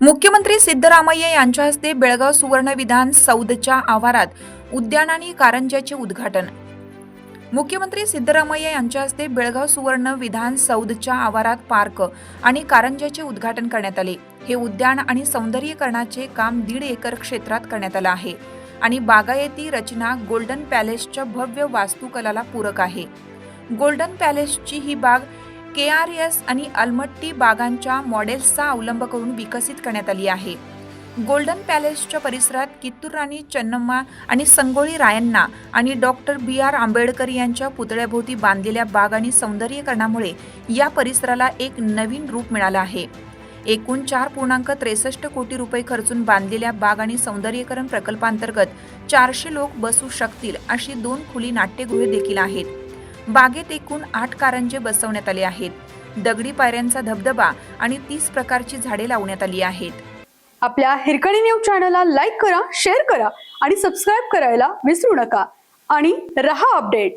मुख्यमंत्री सिद्धरामय्या यांच्या हस्ते बेळगाव सुवर्ण विधान सौदच्या आवारात उद्यान आणि कारंज्याचे उद्घाटन. मुख्यमंत्री सिद्धरामय्या यांच्या हस्ते बेळगाव सुवर्ण विधान सौदच्या आवारात पार्क आणि कारंज्याचे उद्घाटन करण्यात आले. हे उद्यान आणि सौंदर्यीकरणाचे काम दीड एकर क्षेत्रात करण्यात आलं आहे आणि बागायती रचना गोल्डन पॅलेसच्या भव्य वास्तुकलाला पूरक आहे. गोल्डन पॅलेसची ही बाग के आर एस आणि अलमट्टी बागांच्या मॉडेल्सचा अवलंब करून विकसित करण्यात आली आहे. गोल्डन पॅलेसच्या परिसरात कित्तूर राणी चन्नम्मा आणि संगोळी रायण्णा आणि डॉक्टर बी आर आंबेडकर यांच्या पुतळ्याभोवती बांधलेल्या बाग आणि सौंदर्यीकरणामुळे या परिसराला एक नवीन रूप मिळालं आहे. एकूण चार पूर्णांक त्रेसष्ट कोटी रुपये खर्चून बांधलेल्या बाग आणि सौंदर्यीकरण प्रकल्पांतर्गत चारशे लोक बसू शकतील अशी दोन खुली नाट्यगृहे देखील आहेत. बागेत एकूण आठ कारंजे बसवण्यात आले आहेत. दगडी पायऱ्यांचा धबधबा आणि तीस प्रकारची झाडे लावण्यात आली आहेत. आपल्या हिरकणी न्यूज चॅनलला लाईक करा शेअर करा आणि सबस्क्राईब करायला विसरू नका. आणि रहा अपडेट.